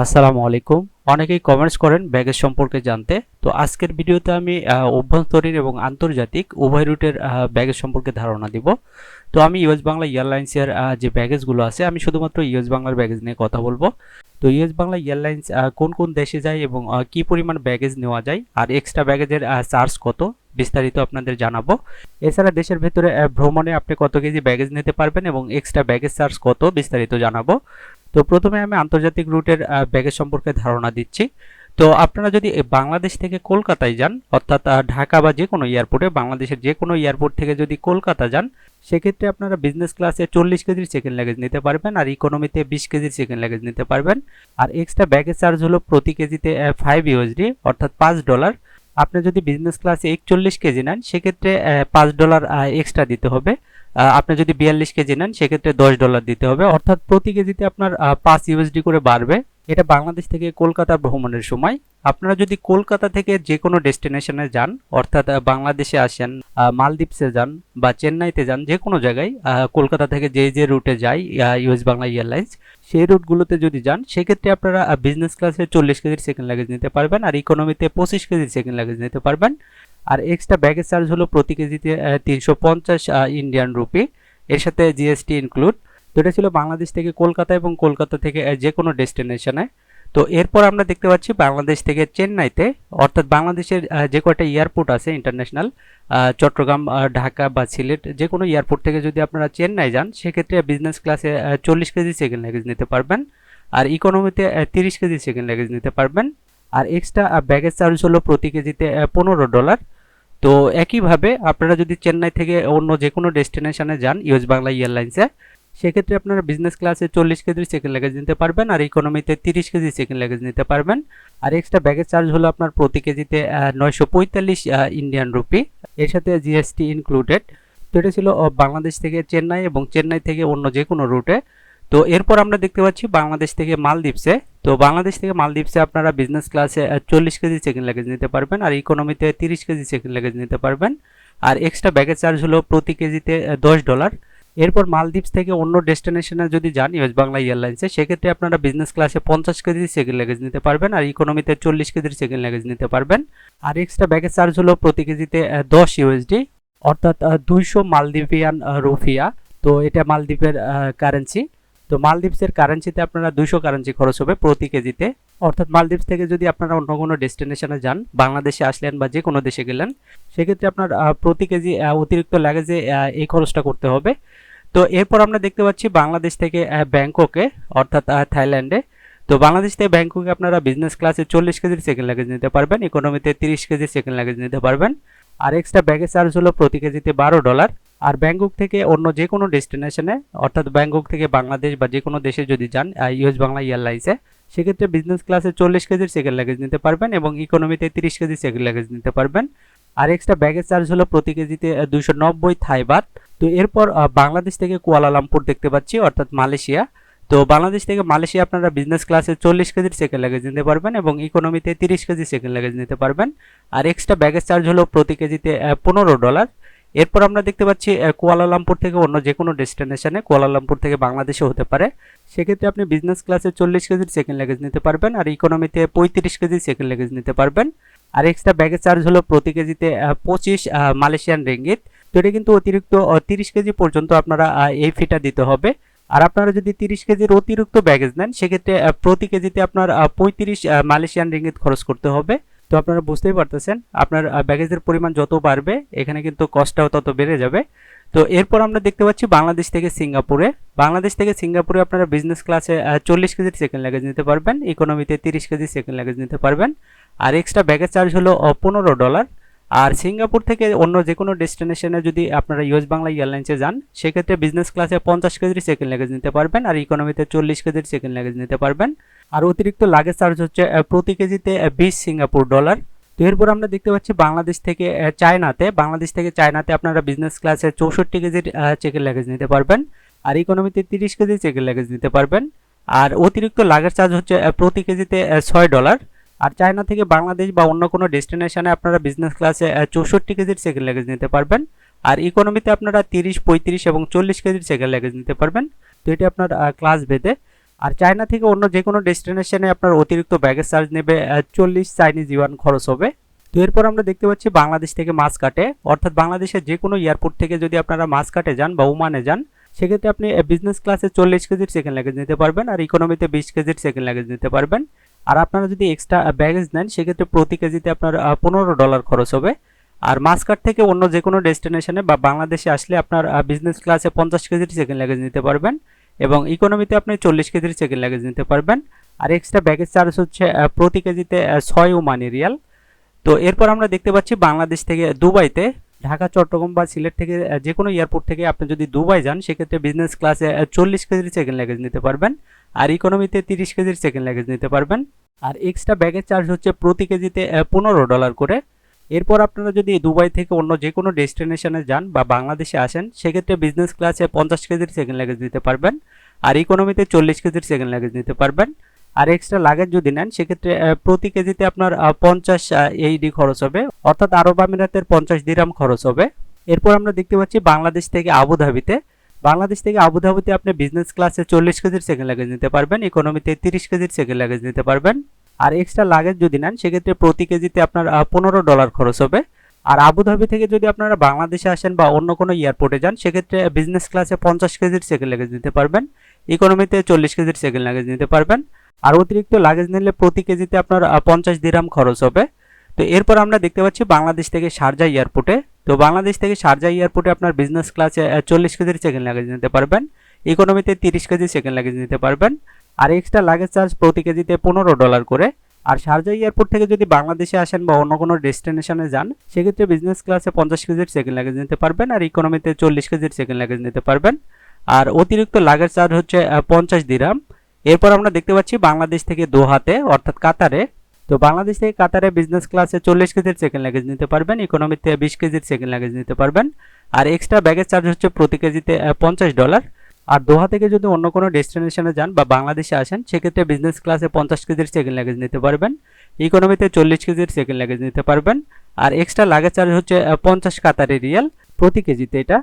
আসসালামু আলাইকুম। অনেকেই কমেন্টস করেন ব্যাগেজ সম্পর্কে জানতে। তো আজকের ভিডিওতে আমি অভ্যন্তরীণ এবং আন্তর্জাতিক উভয় রুটের ব্যাগেজ সম্পর্কে ধারণা দিব। তো আমি ইউএস বাংলা এয়ারলাইন্সের যে ব্যাগেজগুলো আছে, আমি শুধুমাত্র ইউএস বাংলার ব্যাগেজ নিয়ে কথা বলব। তো ইউএস বাংলা এয়ারলাইন্স কোন কোন দেশে যায় এবং কি পরিমাণ ব্যাগেজ নেওয়া যায়, আর এক্সট্রা ব্যাগেজের চার্জ কত, বিস্তারিত আপনাদের জানাব। এছাড়া দেশের ভেতরে ভ্রমণে আপনি কত কেজি ব্যাগেজ নিতে পারবেন এবং এক্সট্রা ব্যাগেজ চার্জ কত, বিস্তারিত জানাব। তো প্রথমে আমি আন্তর্জাতিক রুটের ব্যাগেজ সম্পর্কে ধারণা দিচ্ছি। তো আপনারা যদি বাংলাদেশ থেকে কলকাতায় যান, অর্থাৎ ঢাকা বা যে কোনো এয়ারপোর্টে, বাংলাদেশের যে কোনো এয়ারপোর্ট থেকে যদি কলকাতা যান, সেক্ষেত্রে আপনারা বিজনেস ক্লাসে চল্লিশ কেজির সেকেন্ড লাগেজ নিতে পারবেন আর ইকোনমিতে বিশ কেজির সেকেন্ড লাগেজ নিতে পারবেন। আর এক্সট্রা ব্যাগেজ চার্জ হলো প্রতি কেজিতে ফাইভ ইউএসডি অর্থাৎ পাঁচ ডলার আপনি যদি বিজনেস ক্লাসে একচল্লিশ কেজি নেন, সেক্ষেত্রে পাঁচ ডলার এক্সট্রা দিতে হবে। আপনি যদি বিয়াল্লিশ কেজি নেন, সেক্ষেত্রে দশ ডলার দিতে হবে। অর্থাৎ প্রতি কেজিতে আপনার পাঁচ ইউএসডি করে বাড়বে। এটা বাংলাদেশ থেকে কলকাতা ভ্রমণের সময়। আপনারা যদি কলকাতা থেকে যে কোনো ডেস্টিনেশনে যান, অর্থাৎ বাংলাদেশে আসেন মালদ্বীপসে যান বা চেন্নাইতে যান, যে কোনো জায়গায় কলকাতা থেকে যে যে রুটে যায় ইউএস বাংলা এয়ারলাইন্স সেই রুটগুলোতে যদি যান, সেক্ষেত্রে আপনারা বিজনেস ক্লাসে চল্লিশ কেজির সেকেন্ড লাগেজ নিতে পারবেন। আর ইকোনমিতে পঁচিশ কেজির সেকেন্ড লাগেজ নিতে পারবেন। আর এক্সট্রা ব্যাগেজ চার্জ হলো প্রতি কেজিতে তিনশো পঞ্চাশ ইন্ডিয়ান রুপি এর সাথে জিএসটি ইনক্লুড তো এটা ছিল বাংলাদেশ থেকে কলকাতা এবং কলকাতা থেকে যে কোনো ডেস্টিনেশনে তো এরপর আমরা দেখতে পাচ্ছি বাংলাদেশ থেকে চেন্নাইতে, অর্থাৎ বাংলাদেশের যে কয়টা এয়ারপোর্ট আছে ইন্টারন্যাশনাল চট্টগ্রাম ঢাকা বা সিলেট যে কোনো এয়ারপোর্ট থেকে যদি আপনারা চেন্নাই যান, সেক্ষেত্রে বিজনেস ক্লাসে চল্লিশ কেজি সেকেন্ড লাগেজ নিতে পারবেন। আর ইকোনমিতে তিরিশ কেজি সেকেন্ড লাগেজ নিতে পারবেন। আর এক্সট্রা ব্যাগেজ চার্জ হলো প্রতি কেজিতে পনেরো ডলার তো একইভাবে আপনারা যদি চেন্নাই থেকে অন্য যে কোনো ডেস্টিনেশনে যান ইউএস বাংলা এয়ারলাইন্সে সেক্ষেত্রে আপনারা বিজনেস ক্লাসে চল্লিশ কেজি সেকেন্ড লাগেজ নিতে পারবেন আর ইকোনমিতে তিরিশ কেজি সেকেন্ড লাগেজ নিতে পারবেন। আর এক্সট্রা ব্যাগেজ চার্জ হলো আপনার প্রতি কেজিতে নয়শো পঁয়তাল্লিশ ইন্ডিয়ান রুপি এর সাথে জিএসটি ইনক্লুডেড তো এটা ছিল বাংলাদেশ থেকে চেন্নাই এবং চেন্নাই থেকে অন্য যে কোনো রুটে তো এরপর আমরা দেখতে পাচ্ছি বাংলাদেশ থেকে মালদ্বীপসে। তো বাংলাদেশ থেকে মালদ্বীপসে আপনারা বিজনেস ক্লাসে চল্লিশ কেজি সেকেন্ড লাগেজ নিতে পারবেন আর ইকোনমিতে তিরিশ কেজি সেকেন্ড লাগেজ নিতে পারবেন। আর এক্সট্রা ব্যাগেজ চার্জ হলো প্রতি কেজিতে দশ ডলার এরপর মালদ্বীপস থেকে অন্য ডেস্টিনেশনে যদি যান ইউএস বাংলা এয়ারলাইন্সে সেক্ষেত্রে আপনারা বিজনেস ক্লাসে পঞ্চাশ কেজি সেকেন্ড লাগেজ নিতে পারবেন আর ইকোনমিতে চল্লিশ কেজির সেকেন্ড লাগেজ নিতে পারবেন। আর এক্সট্রা ব্যাগেজ চার্জ হলো প্রতি কেজিতে দশ ইউএসডি অর্থাৎ দুইশো মালদ্বীপিয়ান রুফিয়া। তো এটা মালদ্বীপের কারেন্সি তো মালদ্বীপসের কারেন্সিতে আপনারা দুইশো কারেন্সি খরচ হবে প্রতি কেজিতে। অর্থাৎ মালদ্বীপস থেকে যদি আপনারা অন্য কোনো ডেস্টিনেশনে যান, বাংলাদেশে আসলেন বা যে কোনো দেশে গেলেন, সেক্ষেত্রে আপনার প্রতি কেজি অতিরিক্ত লাগেজে এই খরচটা করতে হবে। তো এরপর আমরা দেখতে পাচ্ছি বাংলাদেশ থেকে ব্যাংককে, অর্থাৎ থাইল্যান্ডে। তো বাংলাদেশ থেকে ব্যাংককে আপনারা বিজনেস ক্লাসে চল্লিশ কেজির সেকেন্ড লাগেজ নিতে পারবেন ইকোনমিতে তিরিশ কেজির সেকেন্ড লাগেজ নিতে পারবেন। আর এক্সট্রা ব্যাগেজ চার্জ হলো প্রতি কেজিতে বারো ডলার আর ব্যাংকক থেকে অন্য যে কোনো ডেস্টিনেশনে অর্থাৎ ব্যাংকক থেকে বাংলাদেশ বা যে কোনো দেশে যদি যান ইউএস বাংলা এয়ারলাইন্সে সেক্ষেত্রে বিজনেস ক্লাসে চল্লিশ কেজির সেকেন্ড লাগেজ নিতে পারবেন এবং ইকোনমিতে তিরিশ কেজি সেকেন্ড লাগেজ নিতে পারবেন। আর এক্সট্রা ব্যাগেজ চার্জ হলো প্রতি কেজিতে দুশো নব্বই থাই বাট তো এরপর বাংলাদেশ থেকে কুয়ালালামপুর দেখতে পাচ্ছি, অর্থাৎ মালয়েশিয়া। তো বাংলাদেশ থেকে মালয়েশিয়া আপনারা বিজনেস ক্লাসে চল্লিশ কেজির সেকেন্ড লাগেজ নিতে পারবেন এবং ইকোনমিতে তিরিশ কেজি সেকেন্ড লাগেজ নিতে পারবেন। আর এক্সট্রা ব্যাগেজ চার্জ হলো প্রতি কেজিতে পনেরো ডলার এরপর আমরা দেখতে পাচ্ছি কুয়ালালামপুর থেকে অন্য যে কোনো ডেস্টিনেশনে কুয়ালালামপুর থেকে বাংলাদেশে হতে পারে। সেক্ষেত্রে আপনি বিজনেস ক্লাসে চল্লিশ কেজির সেকেন্ড লাগেজ নিতে পারবেন আর ইকোনমিতে পঁয়ত্রিশ কেজি সেকেন্ড লাগেজ নিতে পারবেন। আর এক্সট্রা ব্যাগেজ চার্জ হলো প্রতি কেজিতে পঁচিশ মালয়েশিয়ান রিঙ্গিত তো এটা কিন্তু অতিরিক্ত তিরিশ কেজি পর্যন্ত আপনারা এই ফিটা দিতে হবে। আর আপনারা যদি তিরিশ কেজির অতিরিক্ত ব্যাগেজ নেন, সেক্ষেত্রে প্রতি কেজিতে আপনার পঁয়ত্রিশ মালয়েশিয়ান রিঙ্গিত খরচ করতে হবে। তো আপনারা বুঝতেই পারতেছেন, আপনার ব্যাগেজের পরিমাণ যত বাড়বে, এখানে কিন্তু কস্টটাও তত বেড়ে যাবে। তো এরপর আমরা দেখতে পাচ্ছি বাংলাদেশ থেকে সিঙ্গাপুরে। বাংলাদেশ থেকে সিঙ্গাপুরে আপনারা বিজনেস ক্লাসে চল্লিশ কেজির সেকেন্ড লাগেজ নিতে পারবেন ইকোনমিতে তিরিশ কেজি সেকেন্ড লাগেজ নিতে পারবেন। আর এক্সট্রা ব্যাগেজ চার্জ হলো পনেরো ডলার আর সিঙ্গাপুর থেকে অন্য যে কোনো ডেস্টিনেশনে যদি আপনারা ইউএস বাংলা এয়ারলাইন্সে যান, সেক্ষেত্রে বিজনেস ক্লাসে পঞ্চাশ কেজির সেকেন্ড লাগেজ নিতে পারবেন আর ইকোনমিতে চল্লিশ কেজির সেকেন্ড লাগেজ নিতে পারবেন। আর অতিরিক্ত লাগেজ চার্জ হচ্ছে প্রতি কেজিতে বিশ সিঙ্গাপুর ডলার তো এরপর আমরা দেখতে পাচ্ছি বাংলাদেশ থেকে চায়নাতে। বাংলাদেশ থেকে চায়নাতে আপনারা বিজনেস ক্লাসে চৌষট্টি কেজির চেকের লাগেজ নিতে পারবেন। আর ইকোনমিতে তিরিশ কেজি চেকের লাগেজ নিতে পারবেন। আর অতিরিক্ত লাগেজ চার্জ হচ্ছে প্রতি কেজিতে ছয় ডলার আর চায়না থেকে বাংলাদেশ বা অন্য কোনো ডেস্টিনেশনে আপনারা বিজনেস ক্লাসে চৌষট্টি কেজির সেকেন্ড লাগেজ নিতে পারবেন। আর ইকোনমিতে আপনারা তিরিশ, পঁয়ত্রিশ এবং চল্লিশ কেজির সেকেন্ড লাগেজ নিতে পারবেন। তো এটি আপনার ক্লাস ভেদে। আর চায়না থেকে অন্য যে কোনো ডেস্টিনেশনে আপনার অতিরিক্ত ব্যাগেজ চার্জ নেবে চল্লিশ চাইনিজ ইউয়ান খরচ হবে। তো এরপর আমরা দেখতে পাচ্ছি বাংলাদেশ থেকে মাছ কাটে। অর্থাৎ বাংলাদেশের যে কোনো এয়ারপোর্ট থেকে যদি আপনারা মাছ কাটে যান বা ওমানে যান, সেক্ষেত্রে আপনি বিজনেস ক্লাসে চল্লিশ কেজির সেকেন্ড লাগেজ নিতে পারবেন আর ইকোনমিতে বিশ কেজির সেকেন্ড লাগেজ নিতে পারবেন। আর আপনারা যদি এক্সট্রা ব্যাগেজ নেন, সেক্ষেত্রে প্রতি কেজিতে আপনার পনেরো ডলার খরচ হবে। আর মাসকাট থেকে অন্য যে কোনো ডেস্টিনেশনে বা বাংলাদেশে আসলে আপনার বিজনেস ক্লাসে পঞ্চাশ কেজির সেকেন্ড লাগেজ নিতে পারবেন এবং ইকোনমিতে আপনি চল্লিশ কেজির সেকেন্ড লাগেজ নিতে পারবেন। আর এক্সট্রা ব্যাগেজ চার্জ হচ্ছে প্রতি কেজিতে ছয় ওমানি রিয়াল তো এরপর আমরা দেখতে পাচ্ছি বাংলাদেশ থেকে দুবাইতে ঢাকা, চট্টগ্রাম বা সিলেট থেকে যে কোনো এয়ারপোর্ট থেকে আপনি যদি দুবাই যান, সেক্ষেত্রে বিজনেস ক্লাসে চল্লিশ কেজির সেকেন্ড লাগেজ নিতে পারবেন। আর ইকোনমিতে তিরিশ কেজির সেকেন্ড লাগেজ নিতে পারবেন। আর এক্সট্রা ব্যাগের চার্জ হচ্ছে প্রতি কেজিতে পনেরো ডলার করে। এরপর আপনারা যদি দুবাই থেকে অন্য যে কোনো ডেস্টিনেশনে যান বা বাংলাদেশে আসেন, সেক্ষেত্রে বিজনেস ক্লাসে পঞ্চাশ কেজির সেকেন্ড লাগেজ নিতে পারবেন। আর ইকোনমিতে চল্লিশ কেজির সেকেন্ড লাগেজ নিতে পারবেন। আর এক্সট্রা লাগেজ যদি নেন, সেক্ষেত্রে প্রতি কেজিতে আপনার পঞ্চাশ এইডি খরচ হবে। অর্থাৎ আরব আমিরাতের পঞ্চাশ দিরাম খরচ হবে। এরপর আমরা দেখতে পাচ্ছি বাংলাদেশ থেকে আবুধাবিতে। বাংলাদেশ থেকে আবুধাবিতে আপনি বিজনেস ক্লাসে চল্লিশ কেজির সেকেন্ড লাগেজ নিতে পারবেন ইকোনমিতে তিরিশ কেজির সেকেন্ড লাগেজ নিতে পারবেন। আর এক্সট্রা লাগেজ যদি নেন, সেক্ষেত্রে প্রতি কেজিতে আপনার পনেরো ডলার খরচ হবে। আর আবুধাবি থেকে যদি আপনারা বাংলাদেশে আসেন বা অন্য কোনো এয়ারপোর্টে যান, সেক্ষেত্রে বিজনেস ক্লাসে পঞ্চাশ কেজির সেকেন্ড লাগেজ নিতে পারবেন। ইকোনমিতে চল্লিশ কেজির সেকেন্ড লাগেজ নিতে পারবেন। আর অতিরিক্ত লাগেজ নিলে প্রতি কেজিতে আপনার পঞ্চাশ দিরাম খরচ হবে। তো এরপর আমরা দেখতে পাচ্ছি বাংলাদেশ থেকে শারজা এয়ারপোর্টে তো বাংলাদেশ থেকে শারজা এয়ারপোর্টে আপনার বিজনেস ক্লাসে চল্লিশ কেজির সেকেন্ড লাগেজ নিতে পারবেন। ইকোনমিতে তিরিশ কেজি সেকেন্ড লাগেজ নিতে পারবেন। আর এক্সট্রা লাগেজ চার্জ প্রতি কেজিতে পনেরো ডলার করে। আর শারজা এয়ারপোর্ট থেকে যদি বাংলাদেশে আসেন বা অন্য কোনো ডেস্টিনেশনে যান, সেক্ষেত্রে বিজনেস ক্লাসে পঞ্চাশ কেজির সেকেন্ড লাগেজ নিতে পারবেন আর ইকোনমিতে চল্লিশ কেজির সেকেন্ড লাগেজ নিতে পারবেন। আর অতিরিক্ত লাগেজ চার্জ হচ্ছে পঞ্চাশ দিরাম এরপর আমরা দেখতে পাচ্ছি বাংলাদেশ থেকে দোহাতে, অর্থাৎ কাতারে। তো বাংলাদেশ থেকে কাতারে বিজনেস ক্লাসে চল্লিশ কেজির সেকেন্ড লাগেজ নিতে পারবেন ইকোনমিতে বিশ কেজির সেকেন্ড লাগেজ নিতে পারবেন। আর এক্সট্রা ব্যাগেজ চার্জ হচ্ছে প্রতি কেজিতে পঞ্চাশ ডলার আর দোহা থেকে যদি অন্য কোনো ডেস্টিনেশনে যান বা বাংলাদেশে আসেন, সেক্ষেত্রে বিজনেস ক্লাসে পঞ্চাশ কেজির সেকেন্ড লাগেজ নিতে পারবেন। ইকোনমিতে চল্লিশ কেজির সেকেন্ড লাগেজ নিতে পারবেন। আর এক্সট্রা লাগেজ চার্জ হচ্ছে পঞ্চাশ কাতারি রিয়াল প্রতি কেজিতে এটা।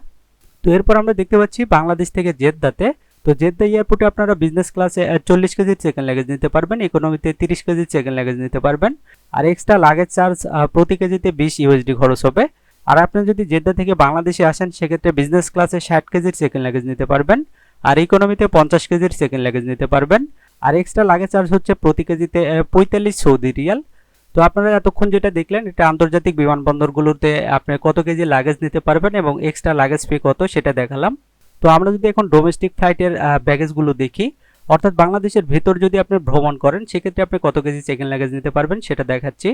তো এরপর আমরা দেখতে পাচ্ছি বাংলাদেশ থেকে জেদ্দাতে তো জেদ্দা এয়ারপোর্টে আপনারা বিজনেস ক্লাসে চল্লিশ কেজির চেকেন লাগেজ নিতে পারবেন ইকোনমিতে তিরিশ কেজির সেকেন্ড লাগেজ নিতে পারবেন। আর এক্সট্রা লাগেজ চার্জ প্রতি কেজিতে বিশ ইউএসডি খরচ হবে। আর আপনি যদি জেদ্দা থেকে বাংলাদেশে আসেন, সেক্ষেত্রে বিজনেস ক্লাসে ষাট কেজির সেকেন্ড লাগেজ নিতে পারবেন। আর ইকোনমিতে পঞ্চাশ কেজির সেকেন্ড লাগেজ নিতে পারবেন। আর এক্সট্রা লাগেজ চার্জ হচ্ছে প্রতি কেজিতে পঁয়তাল্লিশ সৌদি রিয়াল। তো আপনারা এতক্ষণ যেটা দেখলেন, এটা আন্তর্জাতিক বিমানবন্দরগুলোতে আপনি কত কেজি লাগেজ নিতে পারবেন এবং এক্সট্রা লাগেজ ফি কত, সেটা দেখালাম। তো আমরা যদি এখন ডোমেস্টিক ফ্লাইটের ব্যাগেজগুলো দেখি, অর্থাৎ বাংলাদেশের ভেতর যদি আপনি ভ্রমণ করেন, সেক্ষেত্রে আপনি কত কেজি সেকেন্ড লাগেজ নিতে পারবেন সেটা দেখাচ্ছি।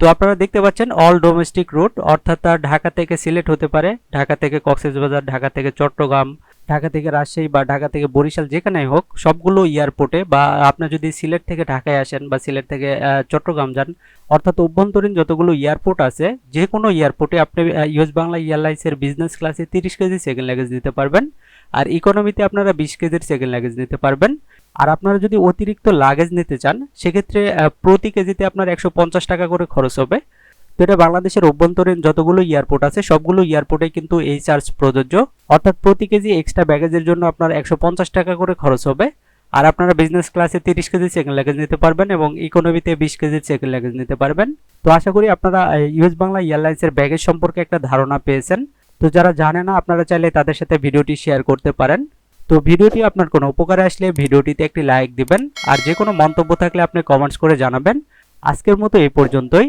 তো আপনারা দেখতে পাচ্ছেন অল ডোমেস্টিক রুট অর্থাৎ ঢাকা থেকে সিলেট হতে পারে, ঢাকা থেকে কক্সেসবাজার ঢাকা থেকে চট্টগ্রাম ঢাকা থেকে রাজশাহী বা ঢাকা থেকে বরিশাল যেখানেই হোক, সবগুলো এয়ারপোর্টে বা আপনি যদি সিলেট থেকে ঢাকায় আসেন বা সিলেট থেকে চট্টগ্রাম যান, অর্থাৎ অভ্যন্তরীণ যতগুলো এয়ারপোর্ট আছে, যে কোনো এয়ারপোর্টে আপনি ইউএস বাংলা এয়ারলাইন্সের বিজনেস ক্লাসে তিরিশ কেজি সেকেন্ড লাগেজ নিতে পারবেন। আর ইকোনমিতে আপনারা বিশ কেজির সেকেন্ড লাগেজ নিতে পারবেন। আর আপনারা যদি অতিরিক্ত লাগেজ নিতে চান, সেক্ষেত্রে প্রতি কেজিতে আপনার একশো পঞ্চাশ টাকা করে খরচ হবে। তো এটা বাংলাদেশের অভ্যন্তরীণ যতগুলো এয়ারপোর্ট আছে, সবগুলো এয়ারপোর্টে কিন্তু এই চার্জ প্রযোজ্য। অর্থাৎ প্রতি কেজি এক্সট্রা ব্যাগেজের জন্য আপনার একশো পঞ্চাশ টাকা করে খরচ হবে। আর আপনারা বিজনেস ক্লাসে তিরিশ কেজি সেকেন্ড লাগেজ নিতে পারবেন এবং ইকোনমিতে বিশ কেজি সেকেন্ড লাগেজ নিতে পারবেন। তো আশা করি আপনারা ইউএস বাংলা এয়ারলাইন্সের ব্যাগেজ সম্পর্কে একটা ধারণা পেয়েছেন। তো যারা জানে না, আপনারা চাইলে তাদের সাথে ভিডিওটি শেয়ার করতে পারেন। তো ভিডিওটি আপনার কোনো উপকারে আসলে ভিডিওটিতে একটি লাইক দিবেন। আর যে কোনো মন্তব্য থাকলে আপনি কমেন্টস করে জানাবেন। আজকের মতো এই পর্যন্তই।